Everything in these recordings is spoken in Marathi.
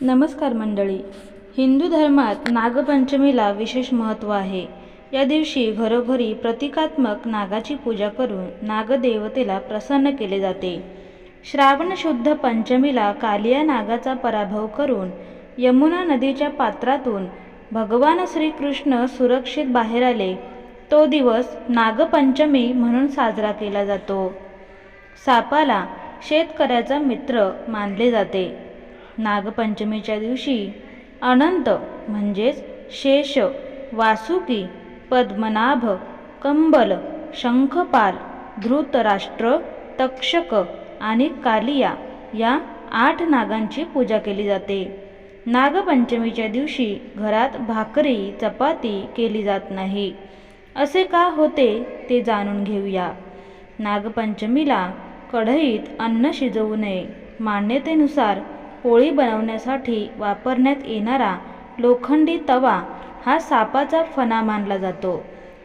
नमस्कार मंडळी. हिंदू धर्मात नागपंचमीला विशेष महत्त्व आहे. या दिवशी घरोघरी प्रतिकात्मक नागाची पूजा करून नागदेवतेला प्रसन्न केले जाते. श्रावण शुद्ध पंचमीला कालिया नागाचा पराभव करून यमुना नदीच्या पात्रातून भगवान श्रीकृष्ण सुरक्षित बाहेर आले. तो दिवस नागपंचमी म्हणून साजरा केला जातो. सापाला शेतकऱ्याचा मित्र मानले जाते. नागपंचमीच्या दिवशी अनंत म्हणजेच शेष वासुकी पद्मनाभ कंबल शंखपाल धृतराष्ट्र तक्षक आणि कालिया या आठ नागांची पूजा केली जाते. नागपंचमीच्या दिवशी घरात भाकरी चपाती केली जात नाही. असे का होते ते जाणून घेऊया. नागपंचमीला कढईत अन्न शिजवू नये. मान्यतेनुसार पोळी बनवण्यासाठी वापरण्यात येणारा लोखंडी तवा हा सापाचा फणा मानला जातो.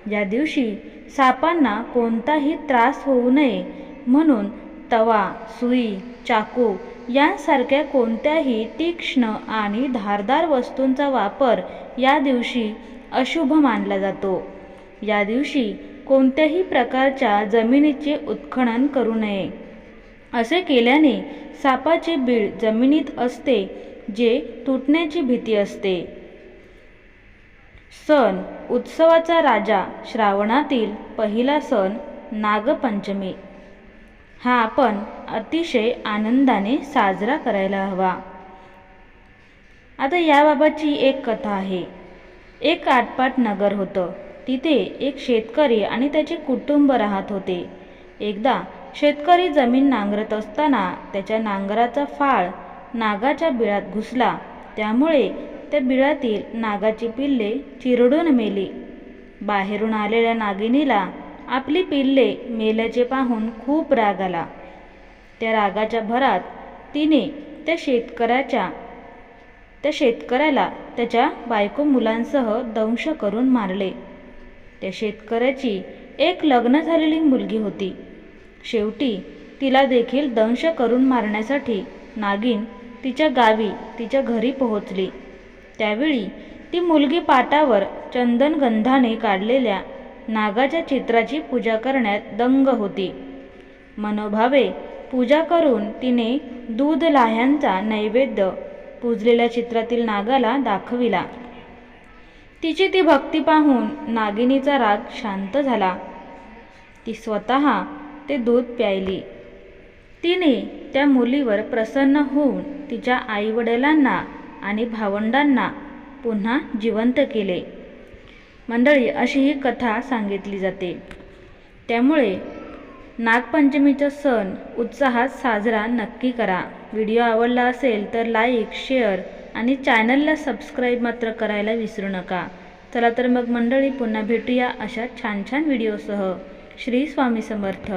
या दिवशी सापांना कोणताही त्रास होऊ नये म्हणून तवा सुई चाकू यांसारख्या कोणत्याही तीक्ष्ण आणि धारदार वस्तूंचा वापर या दिवशी अशुभ मानला जातो. या दिवशी कोणत्याही प्रकारच्या जमिनीचे उत्खनन करू नये. असे केल्याने सापाचे बीळ जमिनीत असते जे तुटण्याची भीती असते. सण. उत्सवाचा राजा श्रावणातील पहिला सण नागपंचमी. हा आपण अतिशय आनंदाने साजरा करायला हवा. आता याबाबतची एक कथा आहे. एक आटपाट नगर होतं. तिथे एक शेतकरी आणि त्याचे कुटुंब राहत होते. एकदा शेतकरी जमीन नांगरत असताना त्याच्या नांगराचा फाळ नागाच्या बिळात घुसला. त्यामुळे त्या बिळातील नागाची पिल्ले चिरडून मेली. बाहेरून आलेल्या नागिनीला आपली पिल्ले मेल्याचे पाहून खूप राग आला. त्या रागाच्या भरात तिने त्या शेतकऱ्याच्या त्या शेतकऱ्याला त्याच्या बायको मुलांसह दंश करून मारले. त्या शेतकऱ्याची एक लग्न झालेली मुलगी होती. शेवटी तिला देखील दंश करून मारण्यासाठी नागिन तिच्या गावी तिच्या घरी पोहोचली. त्यावेळी ती मुलगी पाटावर चंदनगंधाने काढलेल्या नागाच्या चित्राची पूजा करण्यात दंग होती. मनोभावे पूजा करून तिने दूध लाह्यांचा नैवेद्य पूजलेल्या चित्रातील नागाला दाखविला. तिची ती भक्ती पाहून नागिनीचा राग शांत झाला. ती स्वतः ते दूध प्यायली. तिने त्या मुलीवर प्रसन्न होऊन तिच्या आईवडिलांना आणि भावंडांना पुन्हा जिवंत केले. मंडळी अशी ही कथा सांगितली जाते. त्यामुळे नागपंचमीचा सण उत्साहात साजरा नक्की करा. व्हिडिओ आवडला असेल तर लाईक शेअर आणि चॅनलला सबस्क्राईब मात्र करायला विसरू नका. चला तर मग मंडळी पुन्हा भेटूया अशा छान छान व्हिडिओसह. श्री स्वामी समर्थ.